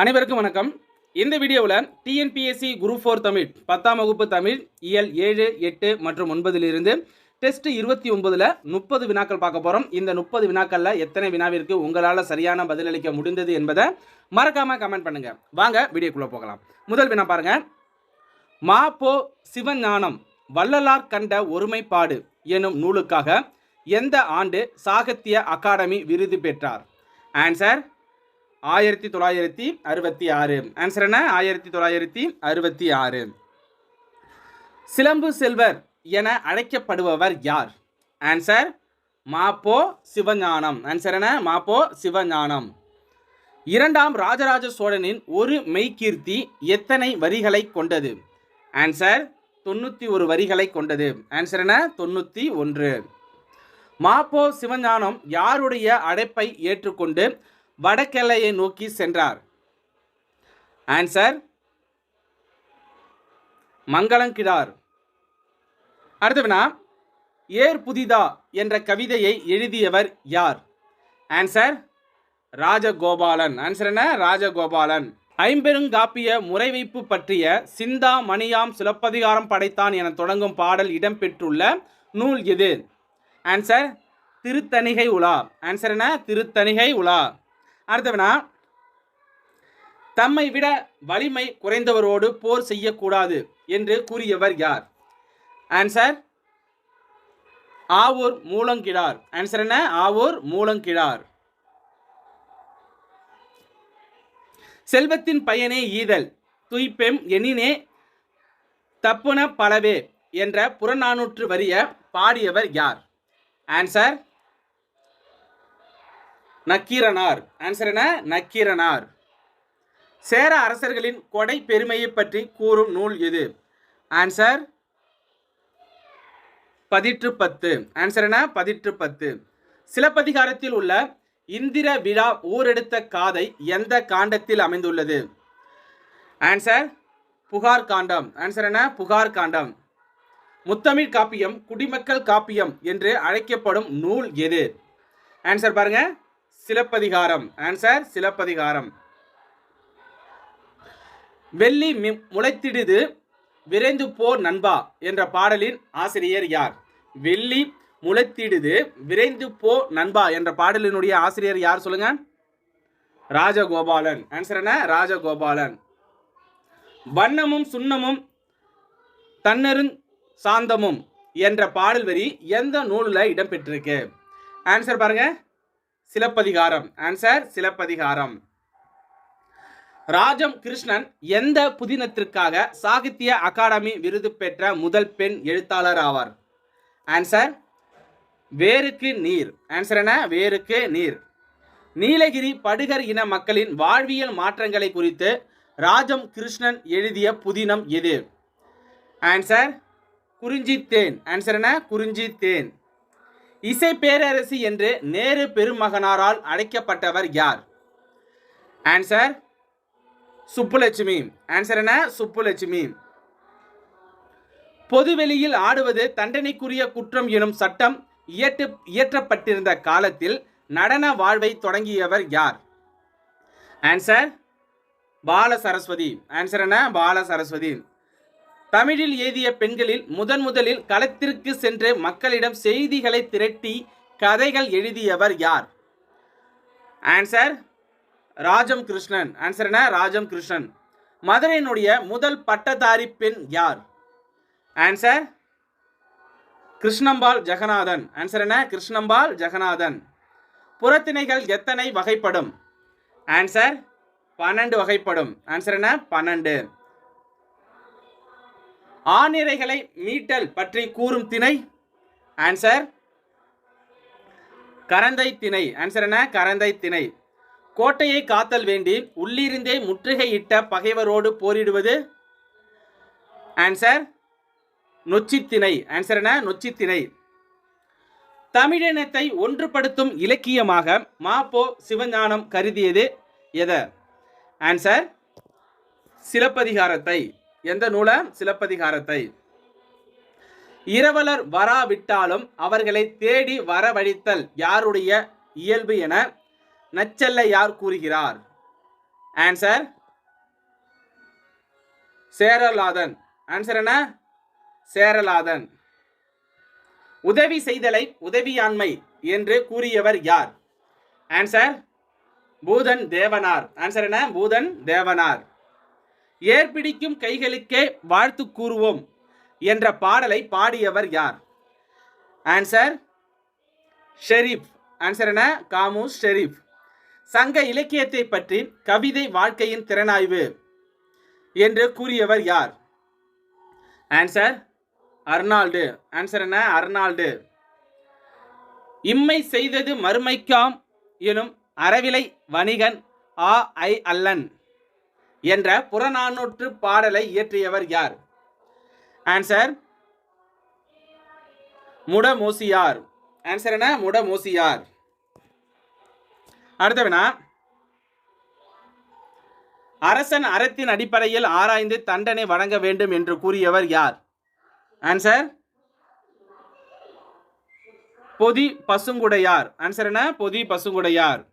அனைவருக்கும் வணக்கம். இந்த வீடியோவில் டிஎன்பிஎஸ்சி குரூப் ஃபோர் தமிழ் பத்தாம் வகுப்பு தமிழ் இயல் ஏழு எட்டு மற்றும் ஒன்பதிலிருந்து டெஸ்ட் இருபத்தி ஒன்பதில் முப்பது வினாக்கள் பார்க்க போகிறோம் இந்த முப்பது வினாக்களில் எத்தனை வினாவிற்கு உங்களால் சரியான பதிலளிக்க முடிந்தது என்பதை மறக்காமல் கமெண்ட் பண்ணுங்கள் வாங்க வீடியோக்குள்ளே போகலாம். முதல் வினா பாருங்கள் மா போ சிவஞானம் வள்ளலார் கண்ட ஒருமைப்பாடு எனும் நூலுக்காக எந்த ஆண்டு சாகித்ய அகாடமி விருது பெற்றார்? ஆன்சர் ஆயிரத்தி தொள்ளாயிரத்தி அறுபத்தி ஆறு. ஆன்சர் என்ன? ஆயிரத்தி தொள்ளாயிரத்தி அறுபத்தி ஆறு. சிலம்பு செல்வர் என அழைக்கப்படுபவர் யார்? ஆன்சர் மாப்போ சிவஞானம். ஆன்சர் என்ன? மாப்போ சிவஞானம். இரண்டாம் ராஜராஜ சோழனின் ஒரு மெய்கீர்த்தி எத்தனை வரிகளை கொண்டது? ஆன்சர் தொண்ணூற்றி ஒரு வரிகளை கொண்டது. ஆன்சர் என்ன? தொண்ணூற்றி ஒன்று. மாப்போ சிவஞானம் யாருடைய அழைப்பை ஏற்றுக்கொண்டு வடக்கெல்லையை நோக்கி சென்றார். ஆன்சர் மங்களங்கிடார். அடுத்த வினா ஏர் புதிதா என்ற கவிதையை எழுதியவர் யார்? ஆன்சர் ராஜகோபாலன். ஆன்சர் என்ன? ராஜகோபாலன். ஐம்பெருங்காப்பிய முறைவைப்பு பற்றிய சிந்தா மணியாம் சிலப்பதிகாரம் படைத்தான் என தொடங்கும் பாடல் இடம்பெற்றுள்ள நூல் எது? ஆன்சர் திருத்தணிகை உலா. ஆன்சர் என்ன? திருத்தணிகை உலா. அடுத்தவனா? தம்மை விட வலிமை குறைந்தவரோடு போர் செய்யக்கூடாது என்று கூறியவர் யார்? ஆன்சர் ஆவூர் மூலங்கிழார் ஆன்சர் என்ன? ஆவூர் மூலங்கிழார் செல்வத்தின் பயனே ஈதல் துய்ப்பெம் எனினே தப்புன பலவே என்ற புறநானூற்று வரிய பாடியவர் யார்? ஆன்சர் நக்கீரனார். ஆன்சர் என்ன? நக்கீரனார். சேர அரசர்களின் கொடை பெருமையை பற்றி கூறும் நூல் எது ஆன்சர் பதிற்று பத்து. ஆன்சர் என்ன? பதிற்று பத்து. சிலப்பதிகாரத்தில் உள்ள இந்திர விழா ஊரெடுத்த காதை எந்த காண்டத்தில் அமைந்துள்ளது? ஆன்சர் புகார் காண்டம். ஆன்சர் என்ன? புகார் காண்டம். முத்தமிழ் காப்பியம் குடிமக்கள் காப்பியம் என்று அழைக்கப்படும் நூல் எது? ஆன்சர் பாருங்க. சிலப்பதிகாரம். ஆன்சர் சிலப்பதிகாரம். வெள்ளி மி- முளைத்திடுது விரைந்து போர் நண்பா என்ற பாடலின் ஆசிரியர் யார்? வெள்ளி முளைத்திடுது விரைந்து போ நண்பா என்ற பாடலினுடைய ஆசிரியர் யார் சொல்லுங்க? ராஜகோபாலன். ஆன்சர் என்ன? ராஜகோபாலன். வண்ணமும் சுண்ணமும் தன்னருங் சாந்தமும் என்ற பாடல் வரி எந்த நூலில் இடம்பெற்றிருக்கு? ஆன்சர் பாருங்கள் சிலப்பதிகாரம். ஆன்சர் சிலப்பதிகாரம். ராஜம் கிருஷ்ணன் எந்த புதினத்திற்காக சாகித்ய அகாடமி விருது பெற்ற முதல் பெண் எழுத்தாளர் ஆவார்? ஆன்சர் வேருக்கு நீர். ஆன்சர் என்ன? வேருக்கு நீர். நீலகிரி படுகர் இன மக்களின் வாழ்வியல் மாற்றங்களை குறித்து ராஜம் கிருஷ்ணன் எழுதிய புதினம் எது? ஆன்சர் குறிஞ்சி தேன் ஆன்சர் என்ன? குறிஞ்சி தேன் இசை பேரரசி என்று நேரு பெருமகனாரால் அழைக்கப்பட்டவர் யார்? ஆன்சர் சுப்புலட்சுமி. ஆன்சர் என்ன? சுப்புலட்சுமி. பொதுவெளியில் ஆடுவது தண்டனைக்குரிய குற்றம் எனும் சட்டம் இயற்று இயற்றப்பட்டிருந்த காலத்தில் நடன வாழ்வை தொடங்கியவர் யார்? ஆன்சர் பால சரஸ்வதி ஆன்சர் என்ன? பால சரஸ்வதி தமிழில் எழுதிய பெண்களில் முதன் முதலில் களத்திற்கு சென்று மக்களிடம் செய்திகளை திரட்டி கதைகள் எழுதியவர் யார்? ஆன்சர் ராஜம் கிருஷ்ணன். ஆன்சர் என்ன? ராஜம் கிருஷ்ணன். மதுரையினுடைய முதல் பட்டதாரி பெண் யார்? ஆன்சர் கிருஷ்ணம்பாள் ஜெகநாதன். ஆன்சர் என்ன? கிருஷ்ணம்பால் ஜெகநாதன். புறத்திணைகள் எத்தனை வகைப்படும்? ஆன்சர் பன்னெண்டு வகைப்படும். ஆன்சர் என்ன? பன்னெண்டு. ஆணிரைகளை மீட்டல் பற்றி கூறும் திணை? ஆன்சர் கரந்தை திணை. ஆன்சர் என்ன? கரந்தை திணை. கோட்டையை காத்தல் வேண்டி உள்ளிருந்தே முற்றுகையிட்ட பகைவரோடு போரிடுவது? ஆன்சர் நொச்சித்திணை. ஆன்சர் என்ன? நொச்சித்திணை. தமிழினத்தை ஒன்றுபடுத்தும் இலக்கியமாக மாப்போ சிவஞானம் கருதியது எத? ஆன்சர் சிலப்பதிகாரத்தை. எந்த நூலை? சிலப்பதிகாரத்தை. இரவலர் வராவிட்டாலும் அவர்களை தேடி வரவழைத்தல் யாருடைய இயல்பு என நச்சல்ல யார் கூறுகிறார்? ஆன்சர் சேரலாதன். ஆன்சர் என்ன? சேரலாதன். உதவி செய்தலை உதவியாண்மை என்று கூறியவர் யார்? ஆன்சர் பூதன் தேவனார். ஆன்சர் என்ன? பூதன் தேவனார். ஏற்பிடிக்கும் கைகளுக்கே வாழ்த்து கூறுவோம் என்ற பாடலை பாடியவர் யார்? ஆன்சர் ஷெரீப். ஆன்சர் என்ன? காமு ஷெரீப். சங்க இலக்கியத்தை பற்றி கவிதை வாழ்க்கையின் திறனாய்வு என்று கூறியவர் யார்? Answer Arnold. ஆன்சர் என்ன? அர்னால்டு. இம்மை செய்தது மறுமைக்காம் எனும் அறவிலை வணிகன் ஆ ஐ அல்லன். என்ற புறநானூற்று பாடலை இயற்றியவர் யார்? ஆன்சர் முடமூசியார். ஆன்சர் என்ன? முடமூசியார். அடுத்த வினா அரசன் அறத்தின் அடிப்படையில் ஆராய்ந்து தண்டனை வழங்க வேண்டும் என்று கூறியவர் யார்? ஆன்சர் பொதி பசுங்குடையார். ஆன்சர் என்ன? பொதி பசுங்குடையார்.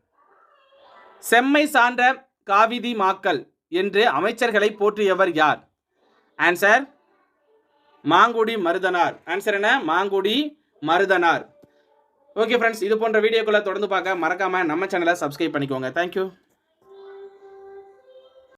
செம்மை சான்ற காவிதி மாக்கள். என்று அமைச்சர்களை போற்றியவர் யார்? ஆன்சர் மாங்குடி மருதனார். ஆன்சர் என்ன? மாங்குடி மருதனார். ஓகே ஃப்ரெண்ட்ஸ் இது போன்ற வீடியோக்களை தொடர்ந்து பார்க்க மறக்காம நம்ம சேனலை சப்ஸ்கிரைப் பண்ணிக்கோங்க. தேங்க்யூ